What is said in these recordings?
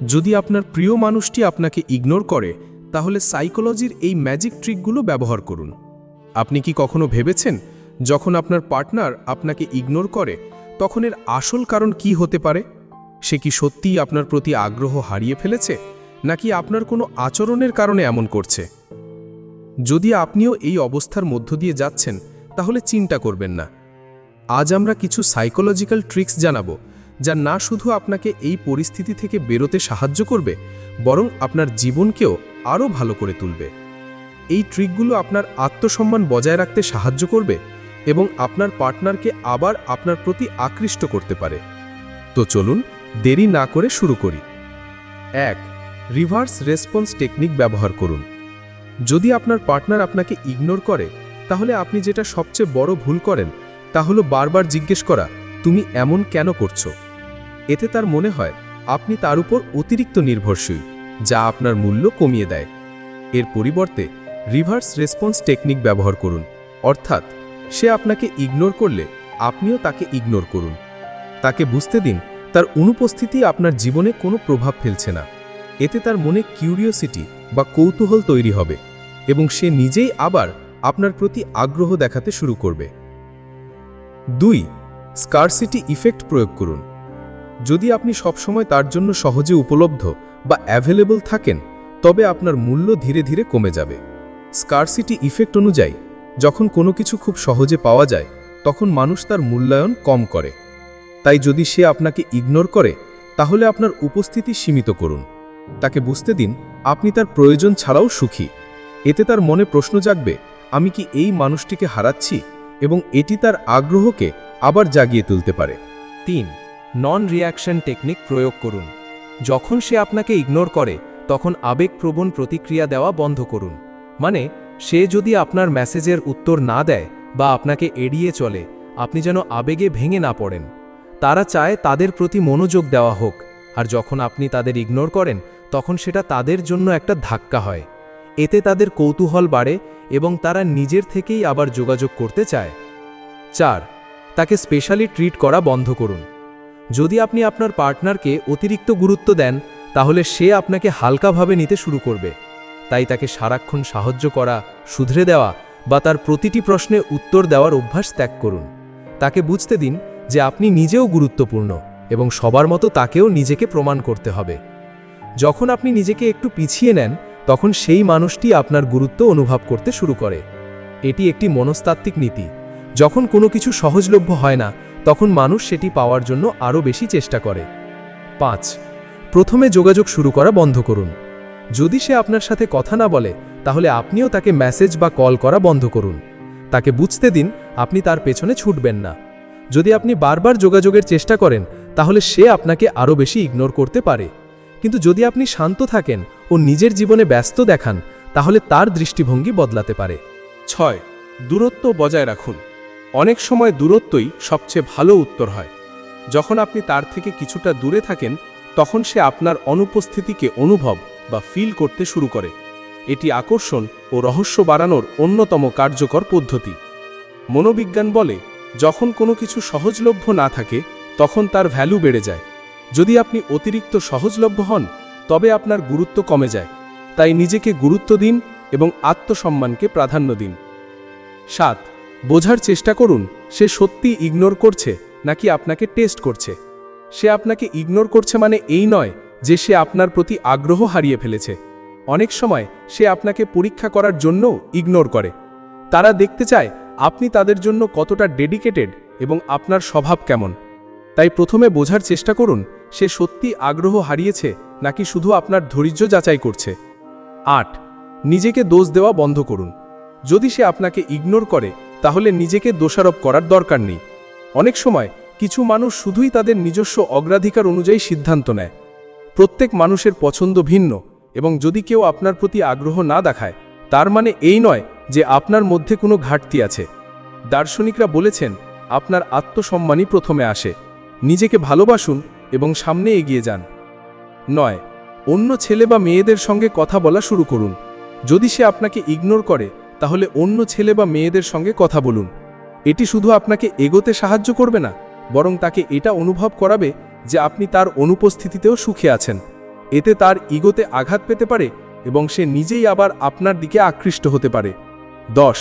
যদি আপনার প্রিয় মানুষটি আপনাকে ইগনোর করে, তাহলে সাইকোলজির এই ম্যাজিক ট্রিকগুলো ব্যবহার করুন। আপনি কি কখনো ভেবেছেন, যখন আপনার পার্টনার আপনাকে ইগনোর করে, তখন এর আসল কারণ কি হতে পারে? সে কি সত্যিই আপনার প্রতি আগ্রহ হারিয়ে ফেলেছে, নাকি আপনার কোনো আচরণের কারণে এমন করছে? যদি আপনিও এই অবস্থার মধ্য দিয়ে যাচ্ছেন, তাহলে চিন্তা করবেন না। আজ আমরা কিছু সাইকোলজিক্যাল ট্রিক্স জানাব যা না শুধু আপনাকে এই পরিস্থিতি থেকে বেরোতে সাহায্য করবে, বরং আপনার জীবনকেও আরও ভালো করে তুলবে। এই ট্রিকগুলো আপনার আত্মসম্মান বজায় রাখতে সাহায্য করবে এবং আপনার পার্টনারকে আবার আপনার প্রতি আকৃষ্ট করতে পারে। তো চলুন দেরি না করে শুরু করি। এক, রিভার্স রেসপন্স টেকনিক ব্যবহার করুন। যদি আপনার পার্টনার আপনাকে ইগনোর করে, তাহলে আপনি যেটা সবচেয়ে বড় ভুল করেন, তা হলো বারবার জিজ্ঞেস করা, তুমি এমন কেন করছ? এতে তার মনে হয়, আপনি তার উপর অতিরিক্ত নির্ভরশীল, যা আপনার মূল্য কমিয়ে দেয়। এর পরিবর্তে, রিভার্স রেসপন্স টেকনিক ব্যবহার করুন, অর্থাৎ, সে আপনাকে ইগনোর করলে, আপনিও তাকে ইগনোর করুন। তাকে বুঝতে দিন, তার অনুপস্থিতি আপনার জীবনে কোনো প্রভাব ফেলছে না। এতে তার মনে কিউরিওসিটি বা কৌতূহল তৈরি হবে, এবং সে নিজেই আবার আপনার প্রতি আগ্রহ দেখাতে শুরু করবে। দুই স্কারসিটি ইফেক্ট প্রয়োগ করুন। যদি আপনি সবসময় তার জন্য সহজে উপলব্ধ বা অ্যাভেলেবল থাকেন, তবে আপনার মূল্য ধীরে ধীরে কমে যাবে। স্কারসিটি ইফেক্ট অনুযায়ী, যখন কোনো কিছু খুব সহজে পাওয়া যায়, তখন মানুষ তার মূল্যায়ন কম করে। তাই যদি সে আপনাকে ইগনোর করে, তাহলে আপনার উপস্থিতি সীমিত করুন। তাকে বুঝতে দিন, আপনি তার প্রয়োজন ছাড়াও সুখী। এতে তার মনে প্রশ্ন জাগবে, আমি কি এই মানুষটিকে হারাচ্ছি? এবং এটি তার আগ্রহকে আবার জাগিয়ে তুলতে পারে। তিন নন রিয়াকশন টেকনিক প্রয়োগ করুন। যখন সে আপনাকে ইগনোর করে, তখন আবেগপ্রবণ প্রতিক্রিয়া দেওয়া বন্ধ করুন। মানে সে যদি আপনার মেসেজের উত্তর না দেয় বা আপনাকে এড়িয়ে চলে, আপনি যেন আবেগে ভেঙে না পড়েন। তারা চায় তাদের প্রতি মনোযোগ দেওয়া হোক, আর যখন আপনি তাদের ইগনোর করেন, তখন সেটা তাদের জন্য একটা ধাক্কা হয়। এতে তাদের কৌতূহল বাড়ে এবং তারা নিজের থেকেই আবার যোগাযোগ করতে চায়। চার, তাকে স্পেশালি ট্রিট করা বন্ধ করুন। যদি আপনি আপনার পার্টনারকে অতিরিক্ত গুরুত্ব দেন, তাহলে সে আপনাকে হালকাভাবে নিতে শুরু করবে। তাই তাকে সারাক্ষণ সাহায্য করা, শুধরে দেওয়া বা তার প্রতিটি প্রশ্নে উত্তর দেওয়ার অভ্যাস ত্যাগ করুন। তাকে বুঝতে দিন যে আপনি নিজেও গুরুত্বপূর্ণ এবং সবার মতো তাকেও নিজেকে প্রমাণ করতে হবে। যখন আপনি নিজেকে একটু পিছিয়ে নেন, তখন সেই মানুষটি আপনার গুরুত্ব অনুভব করতে শুরু করে। এটি একটি মনস্তাত্ত্বিক নীতি। যখন কোনো কিছু সহজলভ্য হয় না তখন মানুষ সেটি পাওয়ার জন্য আরও বেশি চেষ্টা করে। পাঁচ, প্রথমে যোগাযোগ শুরু করা বন্ধ করুন। যদি সে আপনার সাথে কথা না বলে, তাহলে আপনিও তাকে মেসেজ বা কল করা বন্ধ করুন। তাকে বুঝতে দিন, আপনি তার পেছনে ছুটবেন না। যদি আপনি বারবার যোগাযোগের চেষ্টা করেন, তাহলে সে আপনাকে আরও বেশি ইগনোর করতে পারে। কিন্তু যদি আপনি শান্ত থাকেন ও নিজের জীবনে ব্যস্ত দেখান, তাহলে তার দৃষ্টিভঙ্গি বদলাতে পারে। ছয়, দূরত্ব বজায় রাখুন। অনেক সময় দূরত্বই সবচেয়ে ভালো উত্তর হয়। যখন আপনি তার থেকে কিছুটা দূরে থাকেন, তখন সে আপনার অনুপস্থিতিকে অনুভব বা ফিল করতে শুরু করে। এটি আকর্ষণ ও রহস্য বাড়ানোর অন্যতম কার্যকর পদ্ধতি। মনোবিজ্ঞান বলে, যখন কোনো কিছু সহজলভ্য না থাকে, তখন তার ভ্যালু বেড়ে যায়। যদি আপনি অতিরিক্ত সহজলভ্য হন, তবে আপনার গুরুত্ব কমে যায়। তাই নিজেকে গুরুত্ব দিন এবং আত্মসম্মানকে প্রাধান্য দিন। সাত বোঝার চেষ্টা করুন, সে সত্যি ইগনোর করছে নাকি আপনাকে টেস্ট করছে। সে আপনাকে ইগনোর করছে মানে এই নয় যে সে আপনার প্রতি আগ্রহ হারিয়ে ফেলেছে। অনেক সময় সে আপনাকে পরীক্ষা করার জন্য ইগনোর করে। তারা দেখতে চায় আপনি তাদের জন্য কতটা ডেডিকেটেড এবং আপনার স্বভাব কেমন। তাই প্রথমে বোঝার চেষ্টা করুন, সে সত্যি আগ্রহ হারিয়েছে নাকি শুধু আপনার ধৈর্য যাচাই করছে। আট, নিজেকে দোষ দেওয়া বন্ধ করুন। যদি সে আপনাকে ইগনোর করে তাহলে নিজেকে দোষারোপ করার দরকার নেই। অনেক সময় কিছু মানুষ শুধুই তাদের নিজস্ব অগ্রাধিকার অনুযায়ী সিদ্ধান্ত নেয়। প্রত্যেক মানুষের পছন্দ ভিন্ন এবং যদি কেউ আপনার প্রতি আগ্রহ না দেখায়, তার মানে এই নয় যে আপনার মধ্যে কোনো ঘাটতি আছে। দার্শনিকরা বলেছেন, আপনার আত্মসম্মানই প্রথমে আসে। নিজেকে ভালোবাসুন এবং সামনে এগিয়ে যান। নয়, অন্য ছেলে বা মেয়েদের সঙ্গে কথা বলা শুরু করুন। যদি সে আপনাকে ইগনোর করে তাহলে অন্য ছেলে বা মেয়েদের সঙ্গে কথা বলুন। এটি শুধু আপনাকে এগোতে সাহায্য করবে না, বরং তাকে এটা অনুভব করাবে যে আপনি তার অনুপস্থিতিতেও সুখে আছেন। এতে তার ইগোতে আঘাত পেতে পারে এবং সে নিজেই আবার আপনার দিকে আকৃষ্ট হতে পারে। দশ,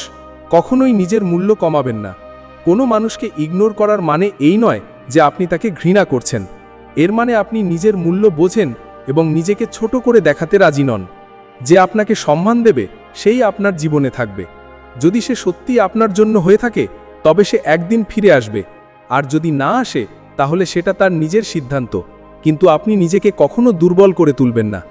কখনোই নিজের মূল্য কমাবেন না। কোনো মানুষকে ইগনোর করার মানে এই নয় যে আপনি তাকে ঘৃণা করছেন। এর মানে আপনি নিজের মূল্য বোঝেন এবং নিজেকে ছোট করে দেখাতে রাজি নন। যে আপনাকে সম্মান দেবে সেই আপনার জীবনে থাকবে। যদি সে সত্যি আপনার জন্য হয়ে থাকে, তবে সে একদিন ফিরে আসবে। আর যদি না আসে, তাহলে সেটা তার নিজের সিদ্ধান্ত। কিন্তু আপনি নিজেকে কখনো দুর্বল করে তুলবেন না।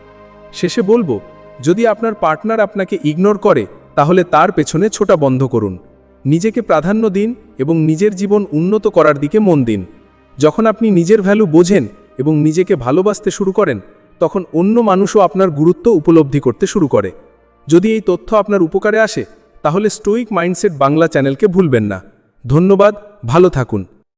শেষে বলব, যদি আপনার পার্টনার আপনাকে ইগনোর করে, তাহলে তার পেছনে ছোটা বন্ধ করুন। নিজেকে প্রাধান্য দিন এবং নিজের জীবন উন্নত করার দিকে মন দিন। যখন আপনি নিজের ভ্যালু বোঝেন এবং নিজেকে ভালোবাসতে শুরু করেন, তখন অন্য মানুষও আপনার গুরুত্ব উপলব্ধি করতে শুরু করে। যদি এই তথ্য আপনার উপকারে আসে, তাহলে স্টোইক মাইন্ডসেট বাংলা চ্যানেলকে ভুলবেন না। ধন্যবাদ, ভালো থাকুন।